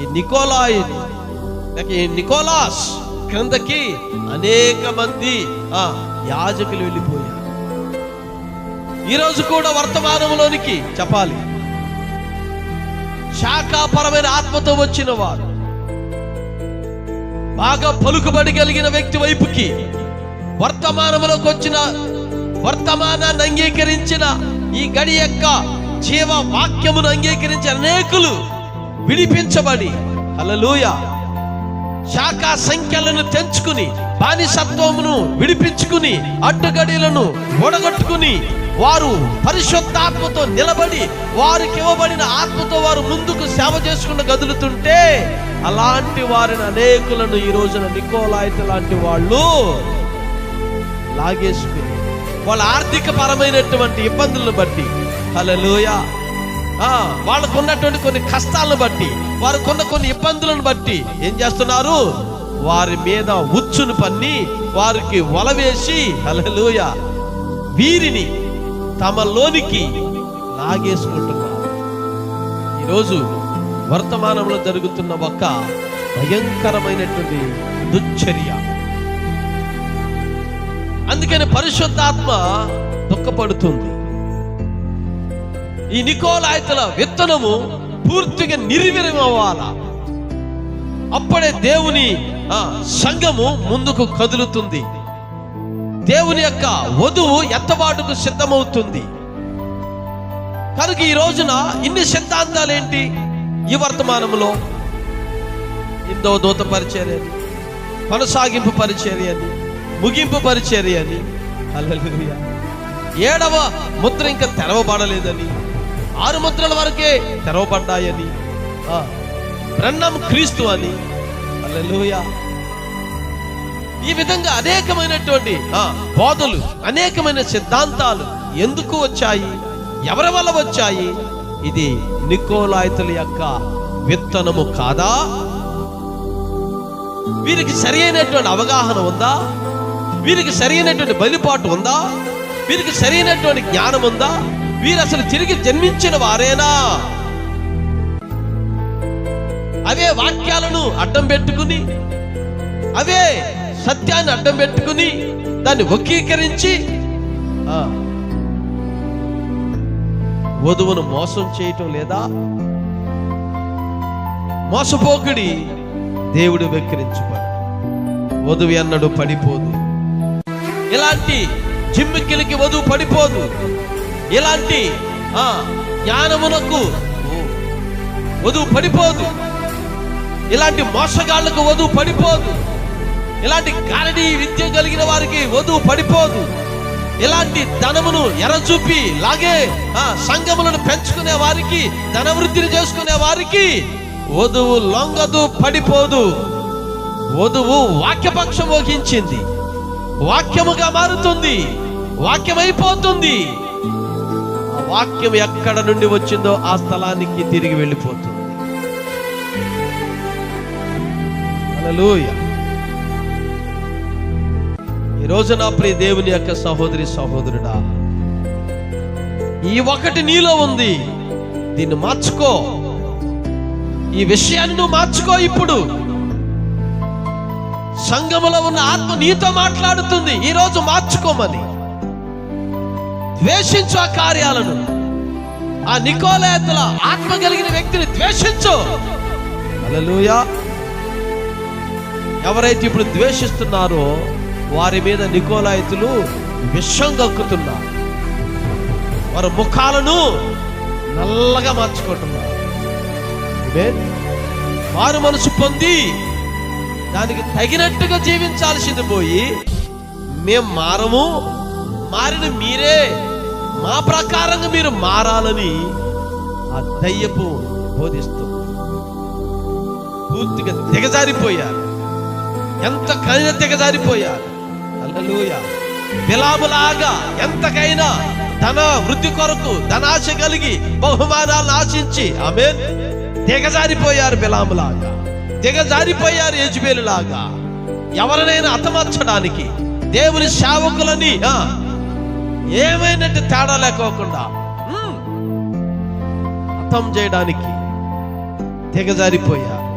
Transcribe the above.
ఈ నికోలాయి ఈ నికోలాస్ క్రిందకి అనేక మంది ఆ యాజకులు వెళ్ళిపోయారు. ఈరోజు కూడా వర్తమానంలోనికి చెప్పాలి. శాఖాపరమైన ఆత్మతో వచ్చిన వారు బాగా పలుకుబడి కలిగిన వ్యక్తి వైపుకి వర్తమానంలోకి వచ్చిన వర్తమానాన్ని అంగీకరించిన ఈ గడి యొక్క జీవ వాక్యమును అంగీకరించిన అనేకులు విడిపించబడి హల్లెలూయ శాఖా సంఖ్యలను తెంచుకుని బానిసత్వమును విడిపించుకుని అడ్డుగడిలను ఒడగొట్టుకుని వారు పరిశుద్ధాత్మతో నిలబడి వారికి ఇవ్వబడిన ఆత్మతో వారు ముందుకు సేవ చేసుకుంటూ కదులుతుంటే అలాంటి వారిని అనేకులను ఈ రోజున నికోలాయిత లాంటి వాళ్ళు లాగేసుకుని వాళ్ళ ఆర్థిక పరమైనటువంటి ఇబ్బందులను బట్టి హలలోయ వాళ్ళకు ఉన్నటువంటి కొన్ని కష్టాలను బట్టి వారికున్న కొన్ని ఇబ్బందులను బట్టి ఏం చేస్తున్నారు? వారి మీద ఉచ్చును పన్ని వారికి వల వేసి హలలోయ వీరిని తమలోనికి లాగేసుకుంటున్నారు. ఈరోజు వర్తమానంలో జరుగుతున్న ఒక భయంకరమైనటువంటి దుశ్చర్య. అందుకని పరిశుద్ధాత్మ దుఃఖపడుతుంది. ఈ నికోలాయతల విత్తనము పూర్తిగా నిర్వీర్యమవ్వాల అప్పుడే దేవుని సంఘము ముందుకు కదులుతుంది. దేవుని యొక్క వధువు ఎత్తబాటుకు సిద్ధమవుతుంది. కనుక ఈ రోజున ఇన్ని సిద్ధాంతాలు ఏంటి ఈ వర్తమానంలో? ఇందో దూత పరిచర్య అని కొనసాగింపు పరిచర్య అని ముగింపు పరిచర్య అని. ఏడవ ముద్ర ఇంకా తెరవబడలేదని. ఆరు ముద్రల వరకే తెరవబడ్డాయని. ఆ, బ్రహ్మం క్రీస్తు అని. ఈ విధంగా అనేకమైనటువంటి బోధలు అనేకమైన సిద్ధాంతాలు ఎందుకు వచ్చాయి? ఎవరి వల్ల వచ్చాయి? ఇది నికోలాయతుల యొక్క విత్తనము కాదా? వీరికి సరి అయినటువంటి అవగాహన ఉందా? వీరికి సరి అయినటువంటి బలిపాటు ఉందా? వీరికి సరైనటువంటి జ్ఞానం ఉందా? వీరు అసలు తిరిగి జన్మించిన వారేనా? అవే వాక్యాలను అడ్డం పెట్టుకుని అవే సత్యాన్ని అడ్డం పెట్టుకుని దాన్ని వక్రీకరించి వధువును మోసం చేయటం లేదా? మోసపోకుడి దేవుడు వెక్కిరించుకోడు. వధువు అన్నడు పడిపోదు. ఇలాంటి జిమ్మికిలికి వధువు పడిపోదు. ఇలాంటి జ్ఞానమునకు వధువు పడిపోదు. ఇలాంటి మోసగాళ్ళకు వధువు పడిపోదు. ఇలాంటి గారడి విద్య కలిగిన వారికి వధువు పడిపోదు. ఇలాంటి ధనమును ఎరచూపి లాగే సంగములను సంఘములను పెంచుకునే వారికి ధనవృద్ధిని చేసుకునే వారికి వధువు లొంగదు పడిపోదు. వధువు వాక్యపక్షం వహించింది. వాక్యముగా మారుతుంది. వాక్యమైపోతుంది. వాక్యం ఎక్కడ నుండి వచ్చిందో ఆ స్థలానికి తిరిగి వెళ్ళిపోతుంది. ఈ రోజు నా ప్రియ దేవుని యొక్క సహోదరి సహోదరుడా ఈ ఒకటి నీలో ఉంది. దీన్ని మార్చుకో. ఈ విషయాన్ని నువ్వు మార్చుకో ఇప్పుడు. సంఘములో ఉన్న ఆత్మ నీతో మాట్లాడుతుంది. ఈ రోజు మార్చుకోమని. ద్వేషించు ఆ కార్యాలను. ఆ నికోలేతల ఆత్మ కలిగిన వ్యక్తిని ద్వేషించు. అలలుయా ఎవరైతే ఇప్పుడు ద్వేషిస్తున్నారో వారి మీద నికోలాయితులు విషం గక్కుతున్నారు. వారి ముఖాలను నల్లగా మార్చుకుంటున్నారు. వారు మనసు పొంది దానికి తగినట్టుగా జీవించాల్సింది పోయి మేము మారము మారిన మీరే మా ప్రకారంగా మీరు మారాలని ఆ దయ్యపు బోధిస్తుంది పూర్తిగా దిగజారిపోయారు ఎంతకైనా దిగజారిపోయారు అల్లెలూయ ఎంతకైనా ధన వృద్ధి కొరకు ధనాశ కలిగి బహుమానాలను ఆశించి ఆమె దిగజారిపోయారు బిలాములాగా దిగజారిపోయారు యజుబేలులాగా. ఎవరినైనా అతమర్చడానికి దేవుని సేవకులని ఏమైనట్టు తేడా లేకోకుండా హతం చేయడానికి దిగజారిపోయారు